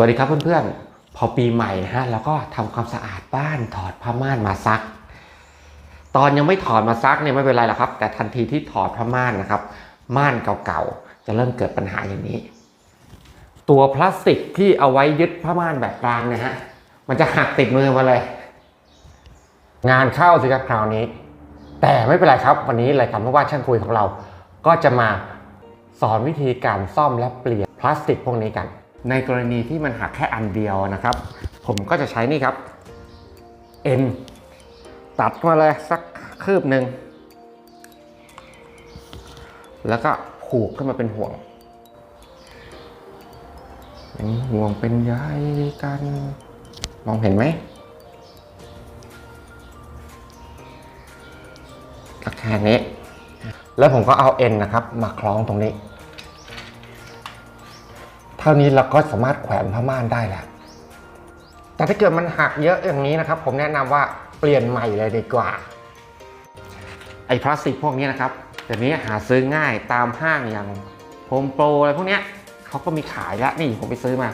วัสดีครับเพื่อนๆ พอปีใหม่นะฮะแล้วก็ทำความสะอาดบ้านถอดผ้าม่านมาซัก ตอนยังไม่ถอดมาซักเนี่ยไม่เป็นไรหรอกครับ แต่ทันทีที่ถอดผ้าม่านนะครับ ม่านเก่าๆจะเริ่มเกิดปัญหาอย่างนี้ ตัวพลาสติกที่เอาไว้ยึดผ้าม่านแบบกลางนี่ยฮะมันจะหักติดมือมาเลย งานเข้าสิครับคราวนี้ แต่ไม่เป็นไรครับ วันนี้รายการพ่อบ้านช่างคุยของเรา ก็จะมาสอนวิธีการซ่อมและเปลี่ยนพลาสติกพวกนี้กัน ในกรณีที่มันหักแค่อันเดียวนะครับ ผมก็จะใช้นี่ครับเอ็นตัดมาเลยสักคืบหนึ่งแล้วก็ผูกขึ้นมาเป็นห่วงเป็นห่วงเป็นใยกันมองเห็นไหมก็แค่นี้ แล้วผมก็เอาเอ็นนะครับ มาคล้องตรงนี้ เท่านี้เราก็สามารถแขวนผ้าม่านได้แล้ว แต่ถ้าเกิดมันหักเยอะอย่างนี้นะครับ ผมแนะนำว่าเปลี่ยนใหม่เลยดีกว่า ไอ้พลาสติกพวกนี้นะครับเดี๋ยวนี้หาซื้อง่ายตามห้างอย่างโฮมโปรอะไรพวกนี้เขาก็มีขายแล้วนี่ผมไปซื้อมา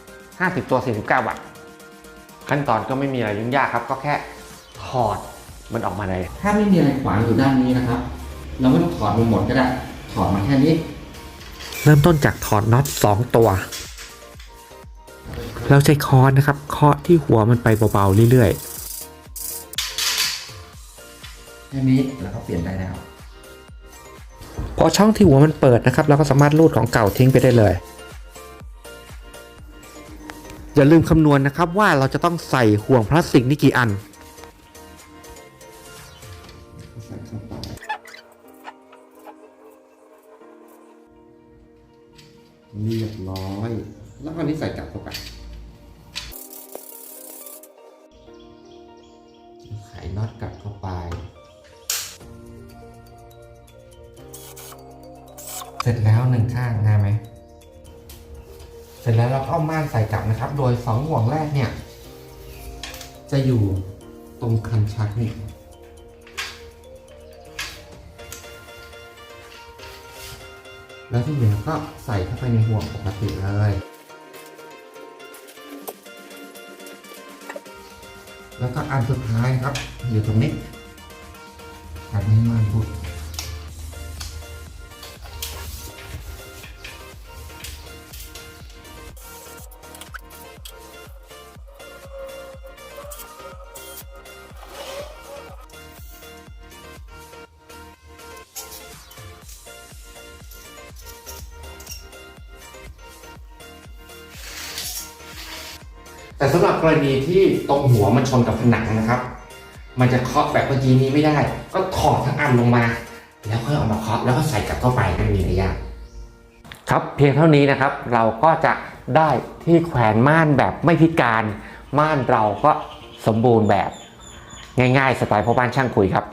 50 ตัว 49 บาท ขั้นตอนก็ไม่มีอะไรยุ่งยากครับ ก็แค่ถอดมันออกมาเลย ถ้าไม่มีอะไรขวางอยู่ด้านนี้นะครับ เราไม่ต้องถอดมันหมดก็ได้ ถอดมาแค่นี้ เริ่มต้นจากถอดน็อต2ตัวเราใช้ค้อนนะครับเคาะที่หัวมันไปเบาๆเรื่อยแค่นี้แล้วก็เปลี่ยนได้แล้วๆพอช่องที่หัวมันเปิดนะครับเราก็สามารถรูดของเก่าทิ้งไปได้เลย อย่าลืมคำนวณนะครับว่าเราจะต้องใส่ห่วงพลาสติกนี่กี่อันใส่เข้าไป เรียบร้อย แล้วก็นี้ใส่กลับเข้าไปไขน็อตกลับเข้าไปเสร็จแล้วหนึ่งข้างง่ายไหม เสร็จแล้วเราก็เอาม่านใส่กลับนะครับ โดยสองห่วงแรกเนี่ย จะอยู่ตรงคันชักนี่ แล้วที่เหลือก็ใส่เข้าไปในห่วงปกติเลย แล้วก็อันสุดท้ายครับ อยู่ตรงนี้อันนี้มันบุด แต่สำหรับกรณีที่ตรงหัวมันชนกับผนังนะครับ มันจะเคาะแบบเมื่อกี้นี้ไม่ได้ ก็ถอดทั้งอันลงมา แล้วค่อยเอามาเคาะแล้วก็ใส่กลับเข้าไปไม่มีอะไรยากครับเพียงเท่านี้นะครับ เราก็จะได้ที่แขวนม่านแบบไม่พิการม่านเราก็สมบูรณ์แบบง่ายๆสไตล์พ่อบ้านช่างคุยครับ